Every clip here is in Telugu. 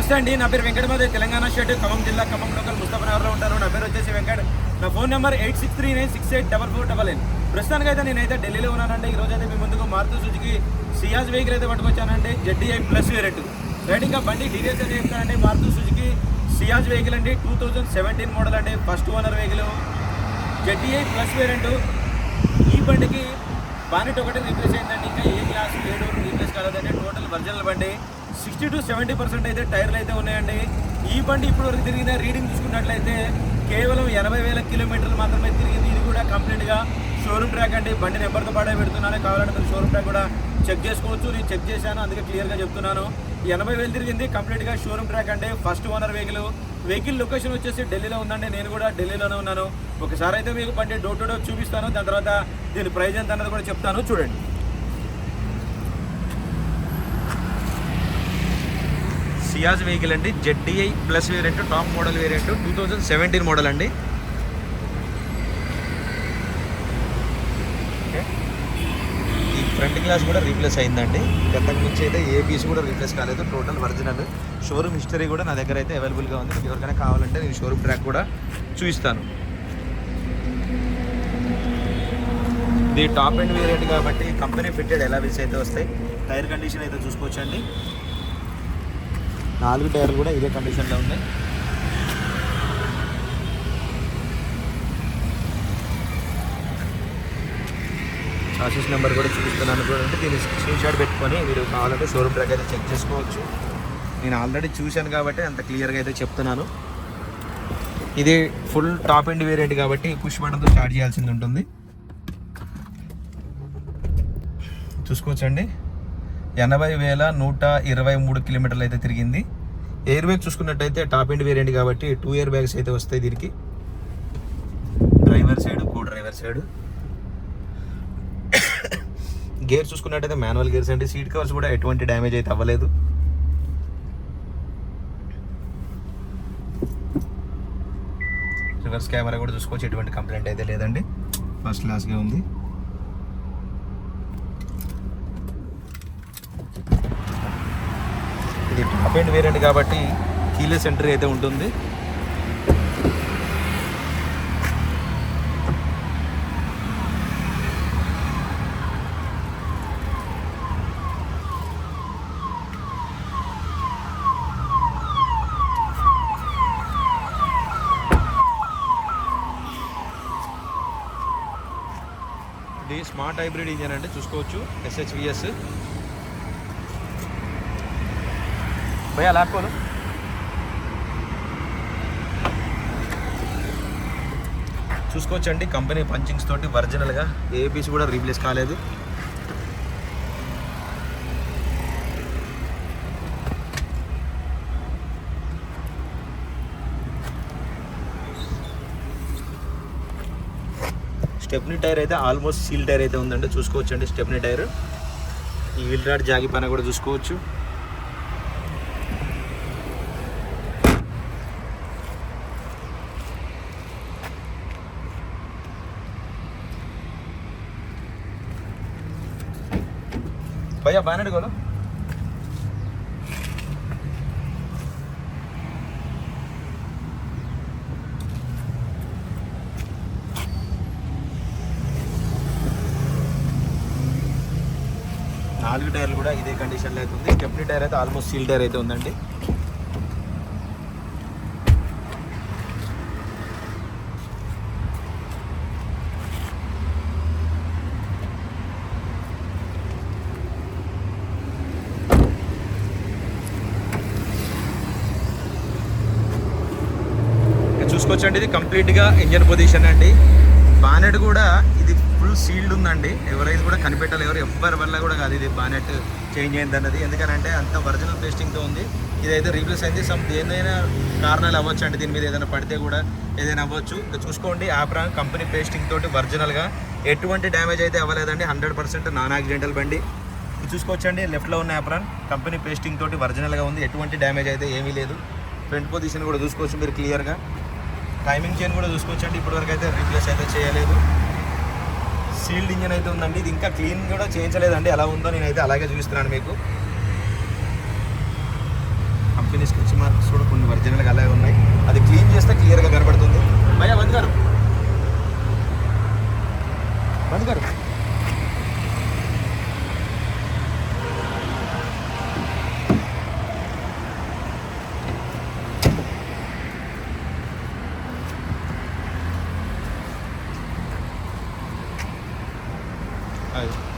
నమస్తే అండి. నా పేరు వెంకటమాదే తెలంగాణ స్టేట్ ఖమ్మం జిల్లా ఖమ్మం లోకల్ ముస్తఫనగర్లో ఉంటారు. నా పేరు వచ్చేసి వెంకట్. నా phone number eight six three nine six eight double four double eight. ప్రస్తుతానికి అయితే నేనైతే ఢిల్లీలో ఉన్నానండి. ఈ రోజు అయితే మీ ముందుకు మారుతూ సుజుకి సియాజ్ వెహికల్ అయితే పట్టుకొచ్చానండి. జెడ్డీఐ ప్లస్ వేరెట్ రైట్ ఇంకా బండి డీటెయిల్స్ అయితే చెప్తానండి. మారుతూ సుజుకి సియాజ్ వెహికల్ అండి. టూ థౌజండ్ సెవెంటీన్ మోడల్ అండి. First owner vehicle ZDI plus variant ఈ బండికి బానెట్ ఒకటి రీప్లేస్ అయిందండి. ఇంకా ఏ క్లాస్ ఏ డోర్ రీప్లేస్ కాలేదండి. టోటల్ ఒరిజినల్ బండి. సిక్స్టీ టు సెవెంటీ పర్సెంట్ అయితే టైర్లు అయితే ఉన్నాయండి. ఈ బండి ఇప్పుడు వరకు తిరిగిన రీడింగ్ చూసుకున్నట్లయితే కేవలం ఎనభై వేల కిలోమీటర్లు మాత్రమే తిరిగింది. ఇది కూడా కంప్లీట్గా షోరూమ్ ట్రాక్ అండి. బండి నెంబర్తో పాటే పెడుతున్నాను. కావాలంటే మీరు షోరూమ్ ట్రాక్ కూడా చెక్ చేసుకోవచ్చు. నేను చెక్ చేశాను. అందుకే క్లియర్గా చెప్తున్నాను. ఎనభై వేలు తిరిగింది. కంప్లీట్గా షోరూమ్ ట్రాక్ అంటే first owner vehicle vehicle location వచ్చేసి ఢిల్లీలో ఉందండి. నేను కూడా ఢిల్లీలోనే ఉన్నాను. ఒకసారి అయితే మీకు బండి డోర్ టు డోర్ చూపిస్తాను. దాని తర్వాత దీని ప్రైజ్ ఎంత అన్నది కూడా చెప్తాను. చూడండి. సియాజ్ వెహికల్ అండి. ZDI plus variant top model variant two thousand seventeen model అండి. ఈ ఫ్రంట్ గ్లాస్ కూడా రీప్లేస్ అయిందండి. గతకు నుంచి అయితే ఏ పీస్ కూడా రీప్లేస్ కాలేదు. టోటల్ ఒరిజినల్ షోరూమ్ హిస్టరీ కూడా నా దగ్గర అయితే అవైలబుల్గా ఉంది. మీకు ఎవరికైనా కావాలంటే నేను షోరూమ్ ట్రాక్ కూడా చూపిస్తాను. ఇది టాప్ అండ్ వేరియంట్ కాబట్టి కంపెనీ ఫిట్టెడ్ ఎలా వీల్స్ అయితే వస్తాయి. టైర్ కండిషన్ అయితే చూసుకోవచ్చండి. నాలుగు టైర్లు కూడా ఇదే కండిషన్లో ఉన్నాయి. చాసెస్ నెంబర్ కూడా చూపిస్తున్నాను అంటే దీన్ని స్క్రీన్ షాట్ పెట్టుకొని మీరు కావాలంటే షోరూమ్ ట్రాక్ అయితే చెక్ చేసుకోవచ్చు. నేను ఆల్రెడీ చూశాను కాబట్టి అంత క్లియర్గా అయితే చెప్తున్నాను. ఇది ఫుల్ టాప్ ఎండ్ వేరియంట్ కాబట్టి పుష్ బటన్తో స్టార్ట్ చేయాల్సింది ఉంటుంది. చూసుకోవచ్చండి ఎనభై వేల నూట ఇరవై మూడు కిలోమీటర్లు అయితే తిరిగింది. ఎయిర్ బ్యాగ్ చూసుకున్నట్టయితే టాప్ ఎండ్ వేరియంట్ కాబట్టి టూ ఇయర్ బ్యాగ్స్ అయితే వస్తాయి దీనికి. Driver side co driver side gear చూసుకున్నట్టయితే మాన్యువల్ గేర్స్ అండి. సీట్ కవర్స్ కూడా ఎటువంటి డ్యామేజ్ అయితే అవ్వలేదు. రివర్స్ కెమెరా కూడా చూసుకోవచ్చు. ఎటువంటి కంప్లైంట్ అయితే లేదండి. ఫస్ట్ క్లాస్గా ఉంది. ఇది టాప్ వేరియంట్ కాబట్టి కీలెస్ ఎంట్రీ అయితే ఉంటుంది. ఇది స్మార్ట్ హైబ్రిడ్ ఇంజన్ అంటే చూసుకోవచ్చు. ఎస్హెచ్విఎస్ భయ్యా లాక్కోను. చూసుకోవచ్చండి కంపెనీ పంచింగ్స్ తోటి ఒరిజినల్గా ఏ పీస్ కూడా రీప్లేస్ కాలేదు. స్టెప్నీ టైర్ అయితే ఆల్మోస్ట్ సీల్ టైర్ అయితే ఉందండి చూసుకోవచ్చండి స్టెప్నీ టైర్. ఈ వీల్ రాడ్ జాగి పైన కూడా చూసుకోవచ్చు. भैया बैनट खोलो నాలుగు టైర్లు కూడా ఇదే కండిషన్లో అయితే ఉంది స్టెప్నీ టైర్ అయితే ఆల్మోస్ట్ సీల్ టైర్ అయితే ఉందండి చూసుకోవచ్చండి ఇది కంప్లీట్గా ఇంజన్ పొజిషన్ అండి. బానెట్ కూడా ఇది ఫుల్ సీల్డ్ ఉందండి. ఎవరైతే కూడా కనిపెట్టలేరు ఎవరి వల్ల కూడా కాదు ఇది బానెట్ చేంజ్ అయింది అన్నది ఎందుకనంటే అంత ఒరిజినల్ పేస్టింగ్తో ఉంది. ఇదైతే రీప్లేస్ అయింది సమ్ ఏదైనా కారణాలు అవ్వచ్చు అండి దీని మీద ఏదైనా పడితే కూడా ఏదైనా అవ్వచ్చు. చూసుకోండి ఆప్రా కంపెనీ పేస్టింగ్ తోటి ఒరిజినల్గా ఎటువంటి డ్యామేజ్ అయితే అవ్వలేదండి. హండ్రెడ్ పర్సెంట్ నాన్ యాక్సిడెంటల్ బండి. ఇది చూసుకోవచ్చండి. లెఫ్ట్లో ఉన్న యాప్రాన్ కంపెనీ పేస్టింగ్ తోటి ఒరిజినల్గా ఉంది. ఎటువంటి డ్యామేజ్ అయితే ఏమీ లేదు. ఫ్రంట్ పొజిషన్ కూడా చూసుకోవచ్చు మీరు క్లియర్గా టైమింగ్ చైన్ కూడా చూసుకోవచ్చు అండి ఇప్పటివరకు అయితే రీప్లేస్ అయితే చేయలేదు. సీల్డ్ ఇంజన్ అయితే ఉందండి. ఇది ఇంకా క్లీన్ కూడా చేయించలేదండి. ఎలా ఉందో నేనైతే అలాగే చూపిస్తున్నాను మీకు. కంపెనీ స్కెచ్ మార్క్స్ కూడా కొన్ని ఒరిజినల్గా అలాగే ఉన్నాయి. అది క్లీన్ చేస్తే క్లియర్గా కనబడుతుంది. భయ్యా బంద్ గారు. బంద్ గారు. అది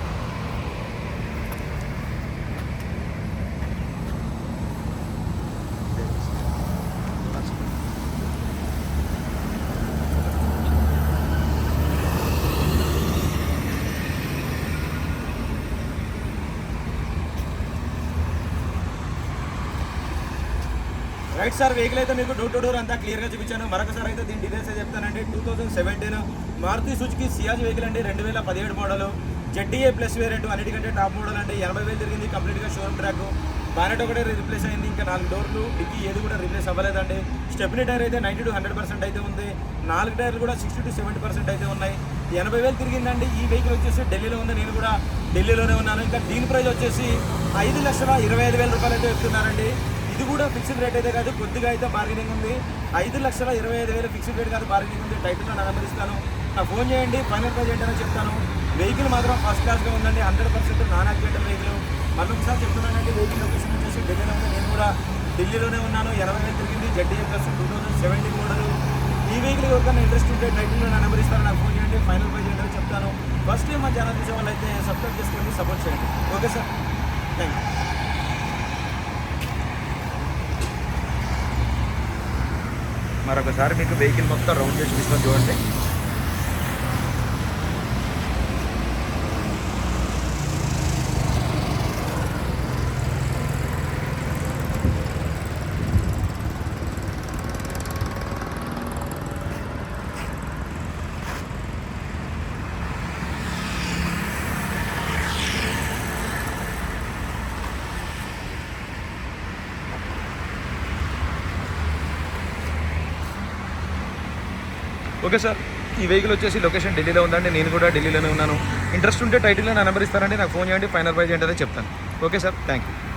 రైట్ సార్ వెహికల్ అయితే మీకు డోర్ టు డోర్ అంతా క్లియర్గా చూపించాను. మరొకసారి అయితే దీని డీటెయిల్స్ చెప్తానండి. Two thousand seventeen Maruti Suzuki Ciaz vehicle అండి రెండు వేల పదిహేడు మోడల్ జెడ్డీఏ ప్లస్ వేరియంట్ అన్నిటికంటే టాప్ మోడల్ అండి. ఎనభై వేలు తిరిగింది కంప్లీట్గా షోరూమ్ ట్రాక్ బ్యానెట్ ఒకటే రిప్లేస్ అయింది ఇంకా నాలుగు డోర్లు డిక్కీ ఏది కూడా రిప్లేస్ అవ్వలేదండి. స్టెప్నీ టైర్ అయితే నైంటీ టు హండ్రెడ్ పర్సెంట్ అయితే ఉంది. నాలుగు టైర్లు కూడా సిక్స్టీ టు సెవెంటీ పర్సెంట్ అయితే ఉన్నాయి. ఎనభై వేలు తిరిగిందండి. ఈ వెహికల్ వచ్చేసి ఢిల్లీలో ఉంది. నేను కూడా ఢిల్లీలోనే ఉన్నాను. ఇంకా దీని ప్రైస్ వచ్చేసి ఐదు లక్షల ఇరవై ఐదు వేల రూపాయలు అయితే చెప్తున్నారండి. ఇది కూడా ఫిక్స్డ్ రేట్ అయితే కాదు కొద్దిగా అయితే బార్గెనింగ్ ఉంది. ఐదు లక్షల ఇరవై ఐదు వేలు ఫిక్స్డ్ రేట్ కాదు బార్గెనింగ్ ఉంది. టైటిల్లో నా నెంబర్ ఇస్తాను నా ఫోన్ చేయండి ఫైనల్ ప్రైజ్ ఏంటనే చెప్తాను. వెహికల్ మాత్రం ఫస్ట్ క్లాస్గా ఉందండి. Hundred percent non accidental vehicle మళ్ళీ ఒకసారి చెప్తున్నానండి వెహికల్ లొకేషన్ వచ్చేసి ఢిల్లీలో ఉంది నేను కూడా ఢిల్లీలోనే ఉన్నాను. ఎనభై వేలు తిరిగింది ZDA plus two thousand seventeen model ఈ వెహికల్ ఎవరికైనా ఇంట్రెస్ట్ ఉంటే టైటిల్లో నా నెంబర్ ఇస్తాను నాకు ఫోన్ చేయండి ఫైనల్ ప్రైజ్ ఏంటో చెప్తాను. ఫస్ట్ టైం మా ఛానల్ చూసే వాళ్ళు అయితే సబ్స్క్రైబ్ చేసుకోండి సపోర్ట్ చేయండి. ఓకే సార్ థ్యాంక్ యూ మరొకసారి మీకు వెహికల్ మొత్తం రౌండ్ చేసి తీసుకొని చూడండి. Okay sir. ఈ వెహికల్ వచ్చేసి లొకేషన్ ఢిల్లీలో ఉందండి. నేను కూడా ఢిల్లీలోనే ఉన్నాను. ఇంట్రెస్ట్ ఉంటే టైటిల్లో నా నెంబర్ ఇస్తారండి. నాకు ఫోన్ చేయండి. ఫైనల్ ప్రైజ్ ఏంటో చెప్తాను. Okay sir. Thank you